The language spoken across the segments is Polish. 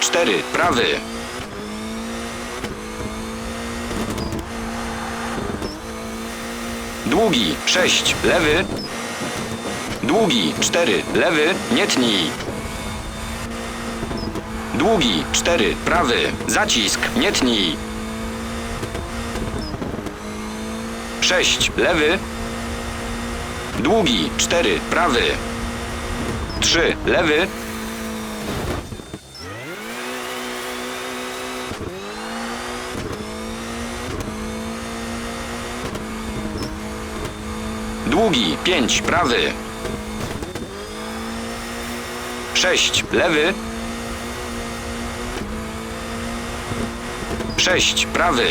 Cztery, prawy. Długi, sześć, lewy. Długi, cztery, lewy, nie tnij. Długi, cztery, prawy, zacisk, nie tnij. Sześć, lewy. Długi, cztery, prawy. Trzy, lewy. Długi, pięć, prawy. Sześć, lewy. Sześć, prawy.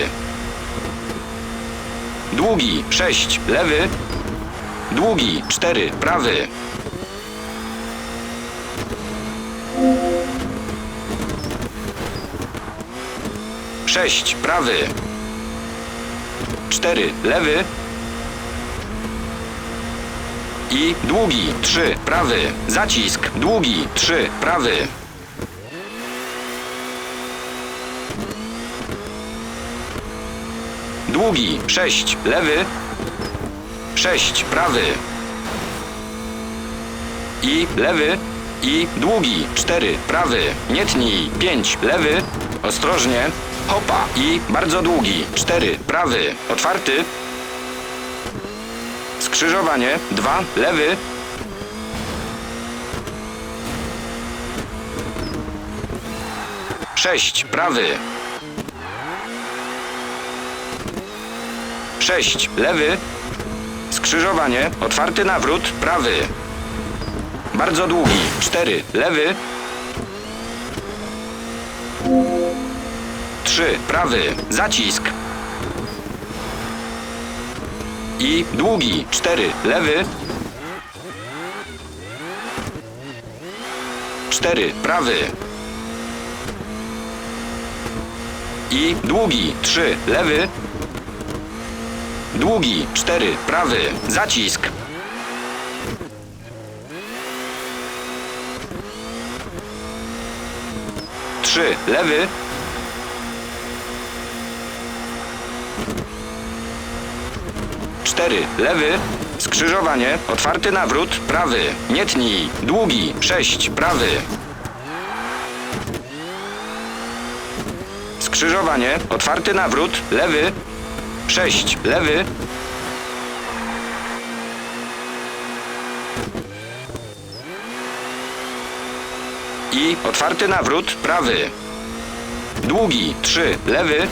Długi, sześć, lewy. Długi, cztery, prawy. Sześć, prawy. Cztery, lewy. I długi, trzy, prawy. Zacisk, długi, trzy, prawy. Długi, sześć, lewy. Sześć, prawy. I lewy. I długi, cztery, prawy. Nie tnij, pięć, lewy. Ostrożnie. Hopa. I bardzo długi, cztery, prawy. Otwarty. Skrzyżowanie, dwa, lewy. Sześć, prawy. Sześć, lewy. Skrzyżowanie, otwarty nawrót, prawy. Bardzo długi, cztery, lewy. Trzy, prawy, zacisk. I długi, cztery, lewy. Cztery, prawy. I długi, trzy, lewy. Długi, cztery, prawy, zacisk. Trzy, lewy. Cztery, lewy. Skrzyżowanie, otwarty nawrót, prawy. Nie tnij. Długi, sześć, prawy. Skrzyżowanie, otwarty nawrót, lewy. Sześć, lewy. I otwarty nawrót, prawy. Długi, trzy, lewy.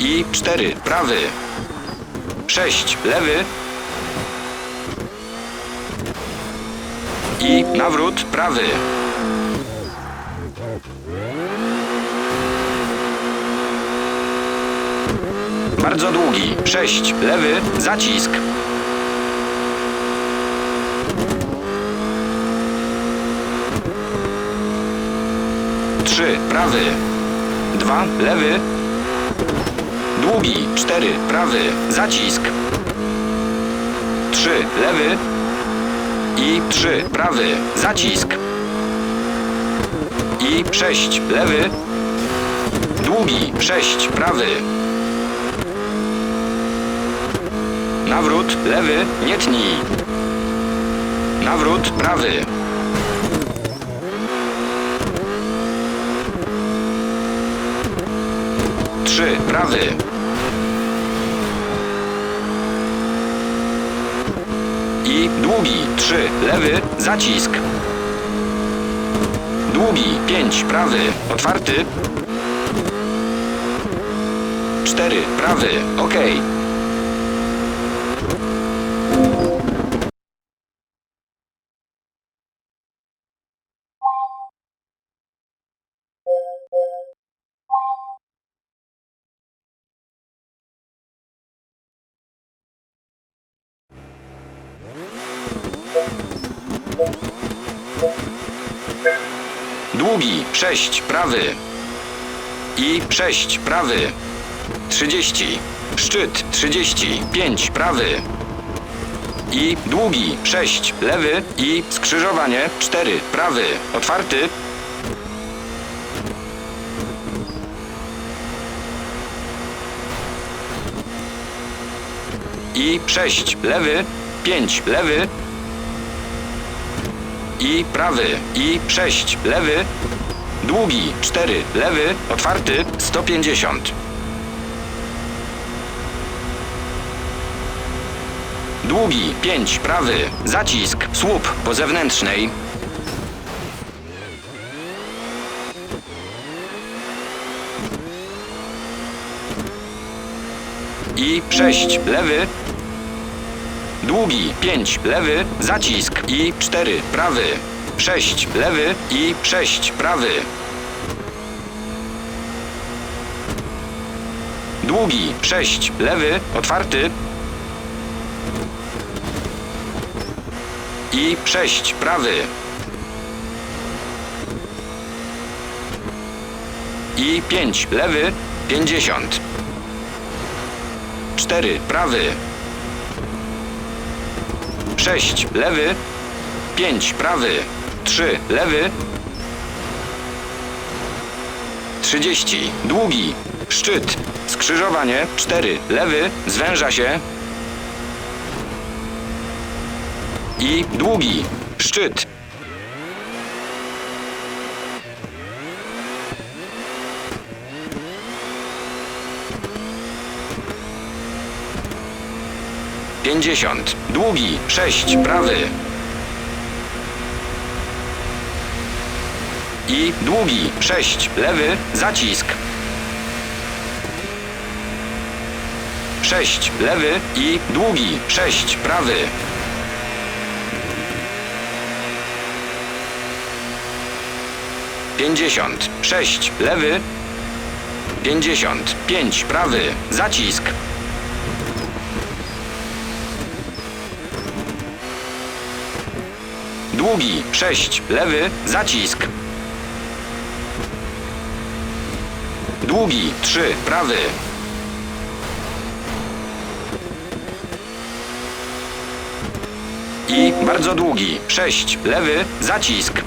I cztery, prawy. Sześć, lewy. I nawrót, prawy. Bardzo długi. Sześć. Lewy. Zacisk. Trzy. Prawy. Dwa. Lewy. Długi. Cztery. Prawy. Zacisk. Trzy. Lewy. I trzy. Prawy. Zacisk. I sześć. Lewy. Długi. Sześć. Prawy. Nawrót, lewy, nie tnij. Nawrót, prawy. Trzy, prawy. I długi, trzy, lewy, zacisk. Długi, pięć, prawy, otwarty. Cztery, prawy, okej. Długi, sześć, prawy. I sześć, prawy. 30. Szczyt 30. 5. Prawy. I długi 6. Lewy i skrzyżowanie 4. Prawy. Otwarty. I 6. Lewy. 5. Lewy. I prawy. I 6. Lewy. Długi 4. Lewy. Otwarty. 150. Długi 5. Prawy. Zacisk. Słup po zewnętrznej. I 6. Lewy. Długi 5. Lewy. Zacisk. I 4. Prawy. 6. Lewy. I 6. Prawy. Długi 6. Lewy. Otwarty. I 6. Prawy. I 5. Lewy. 50. 4. Prawy. 6. Lewy. 5. Prawy. 3. Lewy. 30. Długi. Szczyt. Skrzyżowanie. 4. Lewy. Zwęża się. I długi. Szczyt. Pięćdziesiąt. Długi. Sześć. Prawy. I długi. Sześć. Lewy. Zacisk. Sześć. Lewy i długi. Sześć. Prawy. Pięćdziesiąt. Sześć. Lewy. Pięćdziesiąt. Pięć. Prawy. Zacisk. Długi. Sześć. Lewy. Zacisk. Długi. Trzy. Prawy. I bardzo długi. Sześć. Lewy. Zacisk.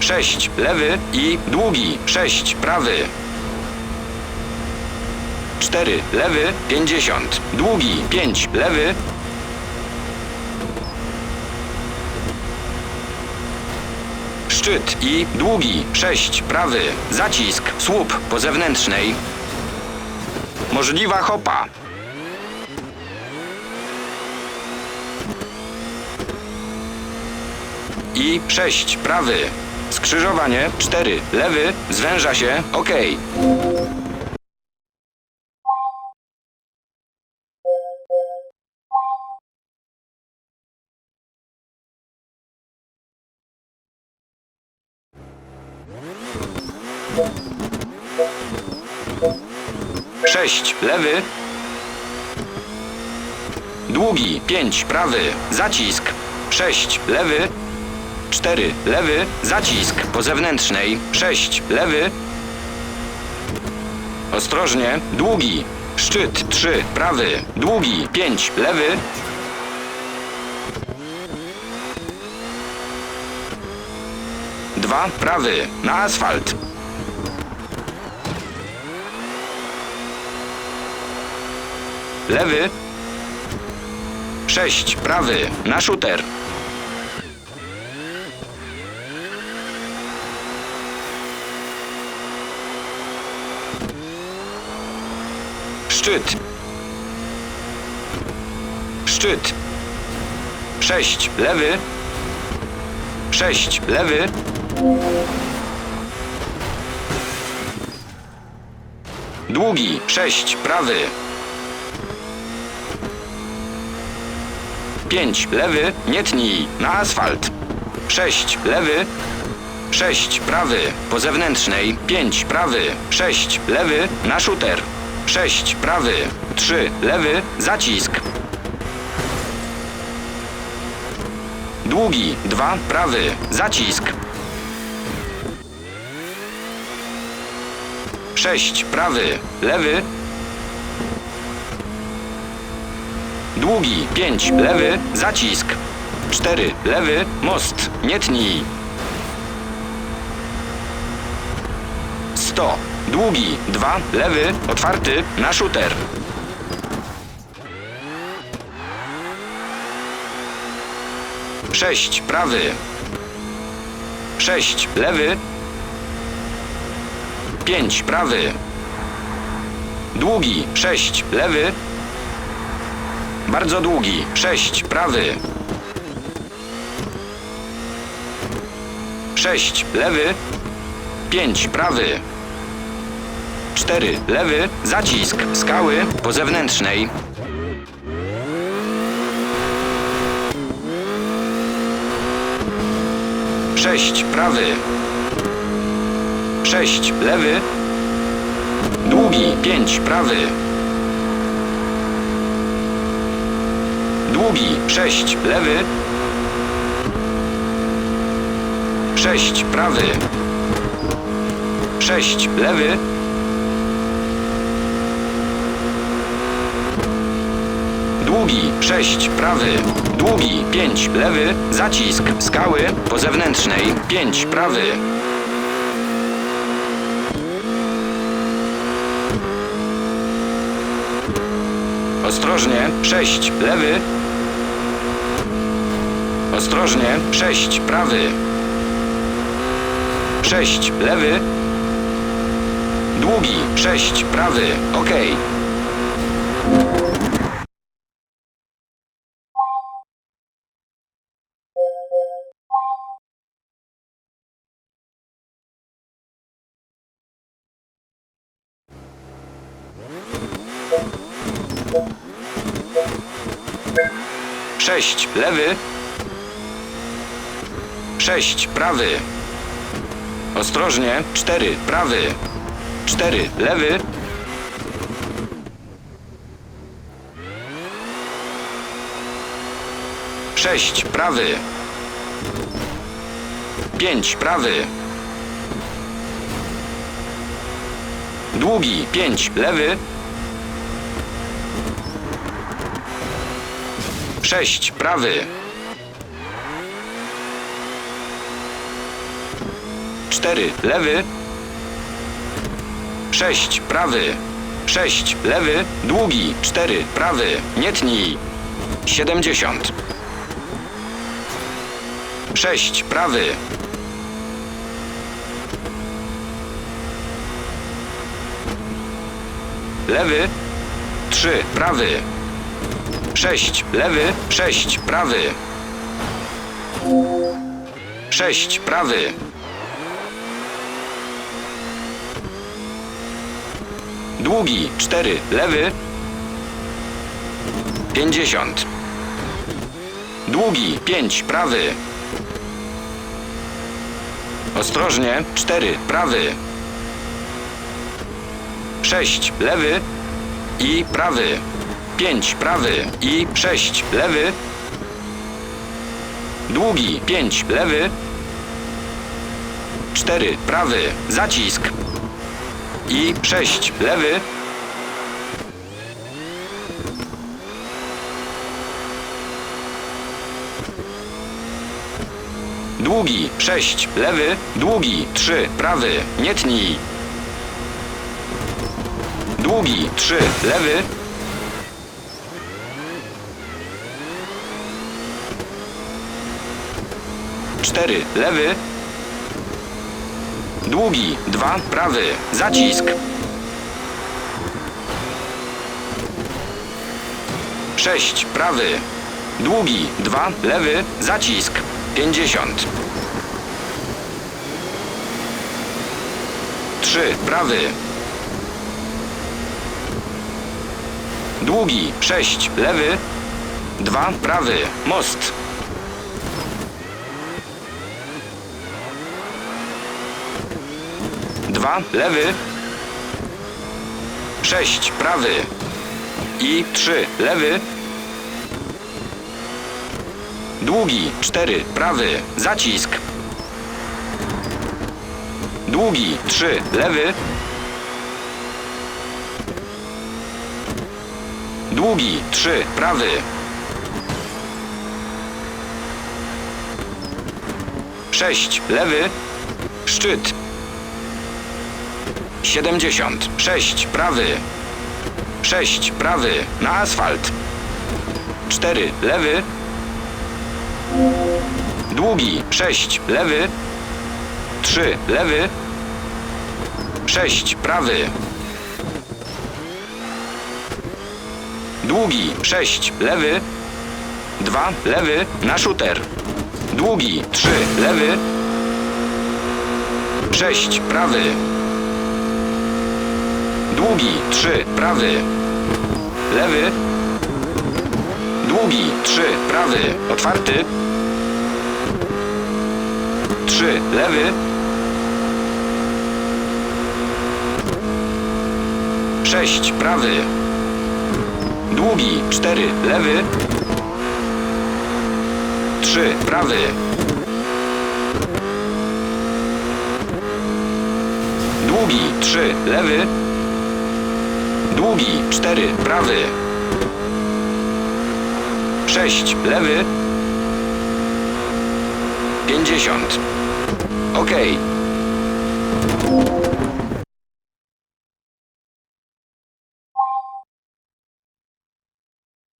6 lewy i długi 6 prawy 4 lewy 50 długi 5 lewy szczyt i długi 6 prawy zacisk słup po zewnętrznej możliwa hopa i 6 prawy Skrzyżowanie 4. Lewy. Zwęża się. OK. Sześć. Lewy. Długi. Pięć. Prawy. Zacisk. Sześć. Lewy. 4. Lewy. Zacisk po zewnętrznej. 6. Lewy. Ostrożnie. Długi. Szczyt. 3. Prawy. Długi. 5. Lewy. Dwa. Prawy. Na asfalt. Lewy. 6. Prawy. Na shooter. Szczyt. Szczyt. Sześć. Lewy. Sześć. Lewy. Długi. Sześć. Prawy. Pięć. Lewy. Nie tnij. Na asfalt. Sześć. Lewy. Sześć. Prawy. Po zewnętrznej. Pięć. Prawy. Sześć. Lewy. Na shooter. 6 prawy, 3 lewy, zacisk. Długi, 2 prawy, zacisk. 6 sześć, prawy, lewy. Długi, pięć, lewy, zacisk. Cztery, lewy, most, nie tnij. Sto, długi, dwa, lewy, otwarty, na shooter. Sześć, prawy. Sześć, lewy. Pięć, prawy. Długi, sześć, lewy. Bardzo długi, sześć, prawy. Sześć, lewy. Pięć, prawy. Cztery, lewy. Zacisk, skały, po zewnętrznej. Sześć, prawy. Sześć, lewy. Długi, pięć, prawy. Długi, sześć, lewy. Sześć, prawy. Sześć, lewy. Długi, sześć, prawy. Długi, pięć, lewy. Zacisk, skały, po zewnętrznej. Pięć, prawy. Ostrożnie, sześć, lewy. Ostrożnie, sześć, prawy. Sześć, lewy. Długi, sześć, prawy. Okej. Sześć, lewy. Sześć, prawy. Ostrożnie, cztery, prawy. Cztery, lewy. Sześć, prawy. Pięć, prawy. Długi, pięć, lewy. Sześć, prawy. Cztery, lewy. Sześć, prawy. Sześć, lewy. Długi, cztery, prawy. Nie tnij. Siedemdziesiąt. Sześć, prawy. Lewy. Trzy, prawy. Sześć, lewy, sześć, prawy. Sześć, prawy. Długi, cztery, lewy. Pięćdziesiąt. Długi, pięć, prawy. Ostrożnie, cztery, prawy. Sześć, lewy i prawy. Pięć, prawy i sześć, lewy. Długi, pięć, lewy. Cztery, prawy, zacisk. I sześć, lewy. Długi, sześć, lewy. Długi, trzy, prawy, nie tnij. Długi, trzy, lewy. Cztery, lewy. Długi, dwa, prawy, zacisk. Sześć, prawy. Długi, dwa, lewy, zacisk. Pięćdziesiąt. Trzy, prawy. Długi, sześć, lewy. Dwa, prawy, most. Dwa, lewy. Sześć, prawy. I trzy, lewy. Długi, cztery, prawy, zacisk. Długi, trzy, lewy. Długi, trzy, prawy. Sześć, lewy. Szczyt, Siedemdziesiąt. Sześć, prawy. Sześć, prawy. Na asfalt. Cztery, lewy. Długi, sześć, lewy. Trzy, lewy. Sześć, prawy. Długi, sześć, lewy. Dwa, lewy, na shooter. Długi, trzy, lewy. Sześć, prawy. Długi, trzy, prawy. Lewy. Długi, trzy, prawy. Otwarty. Trzy, lewy. Sześć, prawy. Długi, cztery, lewy. Trzy, prawy. Długi, trzy, lewy. Długi, cztery, prawy. Sześć, lewy. Pięćdziesiąt. Okej.